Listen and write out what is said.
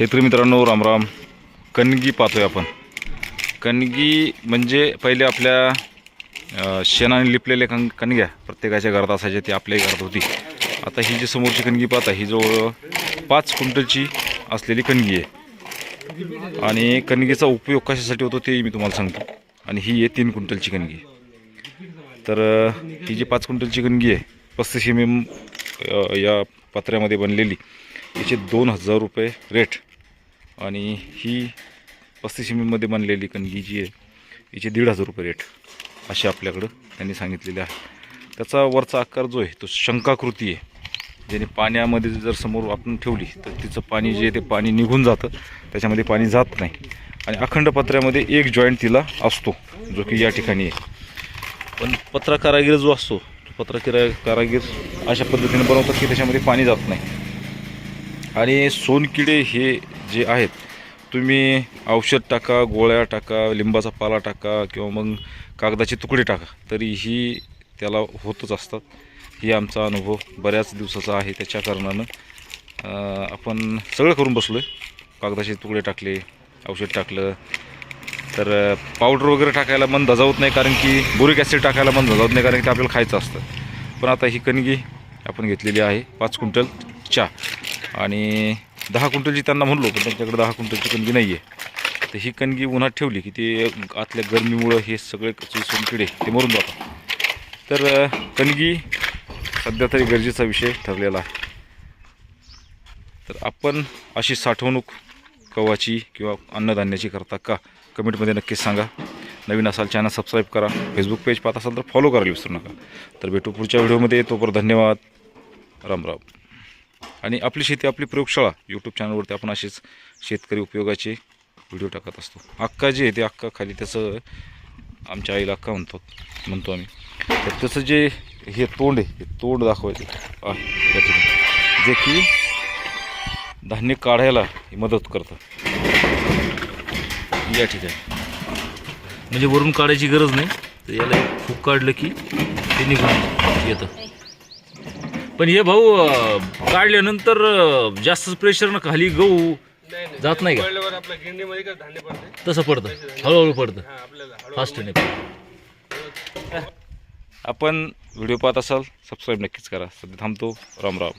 शेतकरी मित्रांनो रामराम. कणगी पाहतोय आपण. कणगी म्हणजे पहिले आपल्या शेणाने लिपलेल्या कण कणग्या प्रत्येकाच्या घरात असायच्या ती आपल्याही घरात होती. आता ही जी समोरची कणगी पाहता ही जवळ पाच क्विंटलची असलेली कणगी आहे. आणि कणगीचा उपयोग कशासाठी होतो तेही मी तुम्हाला सांगतो. आणि ही आहे तीन क्विंटलची कणगी. तर ही जी पाच क्विंटलची कणगी आहे पस्तीस एम एम या पत्र्यामध्ये बनलेली याचे दोन हजार रुपये रेट आणि ही पस्तीस एम एममध्ये बनलेली कणगी जी आहे हिचे दीड हजार रुपये रेट असे आपल्याकडं त्यांनी सांगितलेले आहे. त्याचा वरचा आकार जो आहे तो शंकाकृती आहे. ज्याने पाण्यामध्ये जर समोर आपण ठेवली तर तिचं पाणी जे आहे ते पाणी निघून जातं. त्याच्यामध्ये पाणी जात नाही. आणि अखंड पत्र्यामध्ये एक जॉईंट तिला असतो जो की या ठिकाणी आहे. पण पत्रा कारागीर जो असतो तो पत्रा किरा कारागीर अशा पद्धतीने बनवतात की त्याच्यामध्ये पाणी जात नाही. आणि सोनकिडे हे जे आहेत तुम्ही औषध टाका गोळ्या टाका लिंबाचा पाला टाका किंवा मग कागदाचे तुकडे टाका तरीही त्याला होतच असतात. ही आमचा अनुभव बऱ्याच दिवसाचा आहे. त्याच्या कारणानं आपण सगळं करून बसलो आहे कागदाचे तुकडे टाकले औषध टाकलं. तर पावडर वगैरे टाकायला मन धजावत नाही कारण की बोरिक ॲसिड टाकायला मन धजावत नाही कारण की ते आपल्याला खायचं असतं. पण आता ही कणगी आपण घेतलेली आहे पाच क्विंटल चा आणि दहा क्विंटलची त्यांना म्हणलो पण त्यांच्याकडे दहा क्विंटलची कणगी नाही आहे तर ही कणगी उन्हात ठेवली की ते आतल्या गरमीमुळं हे सगळे सोन किडे ते मरून जातात. तर कणगी सध्या तरी गरजेचा विषय ठरलेला आहे. तर आपण अशी साठवणूक गव्हाची किंवा अन्नधान्याची करता का? कमेंटमध्ये नक्कीच सांगा. नवीन असाल चॅनल सबस्क्राईब करा. फेसबुक पेज पाहत असाल तर फॉलो करायला विसरू नका. तर भेटू पुढच्या व्हिडिओमध्ये. तोपर्यंत धन्यवाद. राम राम. आणि आपली शेती आपली प्रयोगशाळा. यूट्यूब चॅनलवरती आपण असेच शेतकरी उपयोगाचे व्हिडिओ टाकत असतो. अक्का जे आहे ते अक्का खाली त्याचं आमच्या आईला अक्का म्हणतो म्हणतो आम्ही. तर त्याचं जे हे तोंड आहे हे तोंड दाखवायचं या ठिकाणी जे की धान्य काढायला हे मदत करतं. या ठिकाणी. म्हणजे वरून काढायची गरज नाही. तर याला खूप काढलं की ते निघून येतं. पण हे भाऊ काढल्यानंतर जास्त प्रेशरनं खाली गहू जात नाही का? पडल्यावर आपल्या गिंडीमध्ये का धान्य पडते. तसं पडतं. हळूहळू पडतं. हा आपल्याला हळू फास्ट नाही आपण व्हिडिओ पाहत असाल सबस्क्राईब नक्कीच करा. सध्या थांबतो. राम राम.